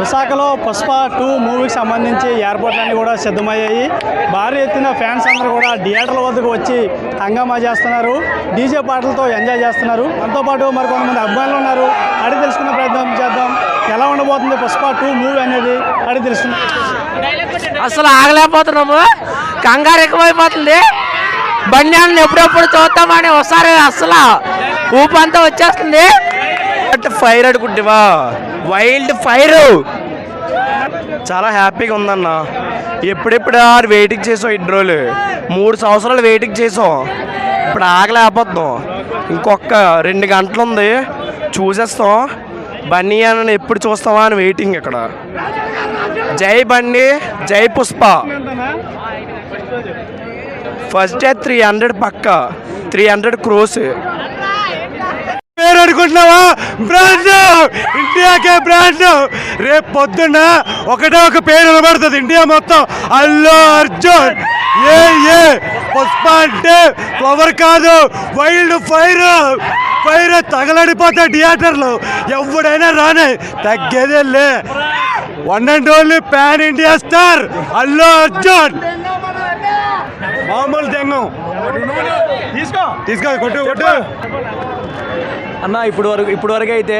విశాఖలో పుష్ప టూ మూవీకి సంబంధించి ఎయిర్పోర్ట్లన్నీ కూడా సిద్ధమయ్యాయి. భారీ ఎత్తున ఫ్యాన్స్ అందరూ కూడా థియేటర్ల వద్దకు వచ్చి హంగామా చేస్తున్నారు. డీజే పాటలతో ఎంజాయ్ చేస్తున్నారు. దాంతోపాటు మరి మరికొంతమంది అభిమానులు ఉన్నారు. అడిగి తెలుసుకునే ప్రయత్నం చేద్దాం. ఎలా ఉండబోతుంది పుష్ప టూ మూవీ అనేది? అడిగి తెలుసుకున్నాం అసలు ఆగలేకపోతున్నాము. కంగారు ఎక్కువైపోతుంది. బండి ఎప్పుడెప్పుడు చూద్దామని ఒకసారి అసలు ఊపంతా వచ్చేస్తుంది. ఫైర్ అనుకుంటేవా వైల్డ్ ఫైర్. చాలా హ్యాపీగా ఉందన్న. ఎప్పుడెప్పుడు ఆరు వెయిటింగ్ చేసాం ఇన్ని రోజులు? మూడు సంవత్సరాలు వెయిటింగ్ చేసాం ఇప్పుడు ఆగలేకపోతున్నాం ఇంకొక రెండు గంటలు ఉంది చూసేస్తాం. బన్నీ అని ఎప్పుడు చూస్తావా అని వెయిటింగ్ ఇక్కడ. జై బండి జై Pushpa. First day three hundred పక్క. త్రీ హండ్రెడ్ క్రోస్ పేరు అనుకుంటున్నావా? బ్రాండ్ ఇండియాకే బ్రాండ్ రేపు పొద్దున్న ఒకటే ఒక పేరు నిలబడుతుంది ఇండియా మొత్తం అల్లు అర్జున్! ఏ ఏ! పుష్ప అంటే ఫ్లవర్ కాదు వైల్డ్ ఫైర్ ఫైర్ తగలడిపోతాయి థియేటర్లు. ఎవడైనా రానే తగ్గేదే లే. One and only pan India star Allu Arjun! మామూలు దెంగం. తీసుకో. తీసుకో కొట్టు కొట్టు. అన్న ఇప్పుడు వరకు ఇప్పుడు వరకు అయితే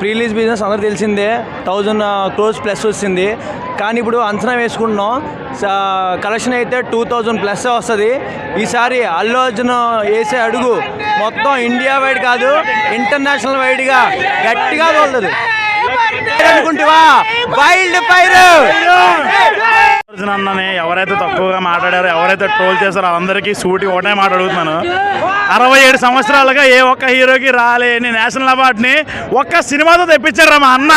ప్రీ రిలీజ్ బిజినెస్ అందరూ తెలిసిందే థౌజండ్ క్రోర్స్ ప్లస్ వచ్చింది కానీ ఇప్పుడు అంచనా వేసుకుంటున్నాం. కలెక్షన్ అయితే టూ థౌజండ్ ప్లస్ వస్తుంది. ఈసారి అల్లు అర్జున్ వేసే అడుగు మొత్తం ఇండియా వైడ్ కాదు ఇంటర్నేషనల్ వైడ్గా గట్టిగా తోలుతుంది. అనుకుంటావా వైల్డ్ ఫైర్ అర్జున్ అన్నని ఎవరైతే తక్కువగా మాట్లాడారో ఎవరైతే ట్రోల్ చేశారో అందరికీ సూటి ఒకటే మాట అడుగుతున్నాను. అరవై ఏడు సంవత్సరాలుగా ఏ ఒక్క హీరోకి రాలేని నేషనల్ అవార్డుని ఒక్క సినిమాతో తెప్పించారా మా అన్న.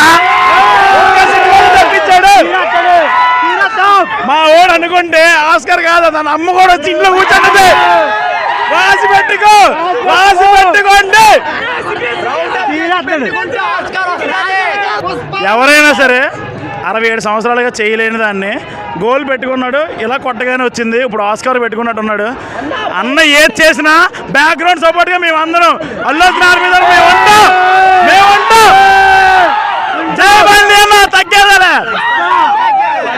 తెప్పించాడు. మా ఓడు అనుకుంటే ఆస్కర్ కాదు తన అమ్మ కూడా వచ్చి ఇంట్లో కూర్చున్నది. రాసి పెట్టుకో రాసి పెట్టుకోండి ఎవరైనా సరే అరవై ఏడు సంవత్సరాలుగా చేయలేని దాన్ని గోల్ పెట్టుకున్నాడు. ఇలా కొట్టగానే వచ్చింది. ఇప్పుడు ఆస్కార్ పెట్టుకున్నట్టు ఉన్నాడు. అన్న ఏది చేసినా బ్యాక్గ్రౌండ్ సపోర్ట్గా మేము అందరం అల్లు అర్జున్ ఆర్మీ మేము ఉంటాం.